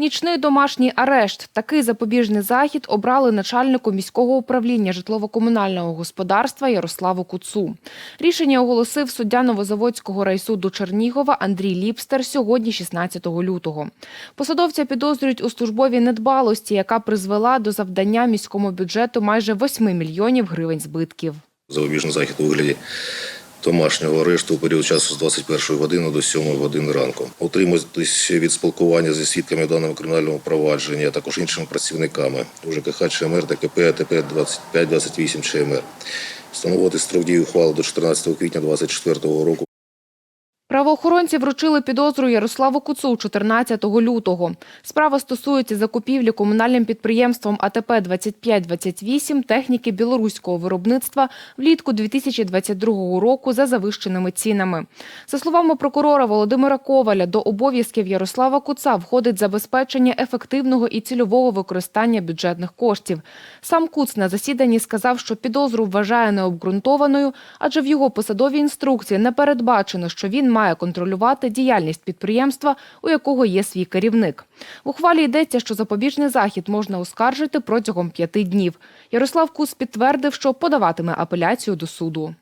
Нічний домашній арешт. Такий запобіжний захід обрали начальнику міського управління житлово-комунального господарства Ярославу Куцу. Рішення оголосив суддя Новозаводського райсуду Чернігова Андрій Ліпстер сьогодні, 16 лютого. Посадовця підозрюють у службовій недбалості, яка призвела до завдання міському бюджету майже 8 мільйонів гривень збитків. Запобіжний захід у вигляді домашнього арешту у період часу з 21 години до 7 години ранку. Утримуватись від спілкування зі свідками в даному кримінальному провадженні, а також іншими працівниками УЖКХ, ЧМР, ТКП, АТП 25-28 ЧМР. Встановити строк дії ухвали до 14 квітня 2024 року. Правоохоронці вручили підозру Ярославу Куцу 14 лютого. Справа стосується закупівлі комунальним підприємством АТП 2528 техніки білоруського виробництва влітку 2022 року за завищеними цінами. За словами прокурора Володимира Коваля, до обов'язків Ярослава Куца входить забезпечення ефективного і цільового використання бюджетних коштів. Сам Куц на засіданні сказав, що підозру вважає необґрунтованою, адже в його посадовій інструкції не передбачено, що він має контролювати діяльність підприємства, у якого є свій керівник. В ухвалі йдеться, що запобіжний захід можна оскаржити протягом п'яти днів. Ярослав Кус підтвердив, що подаватиме апеляцію до суду.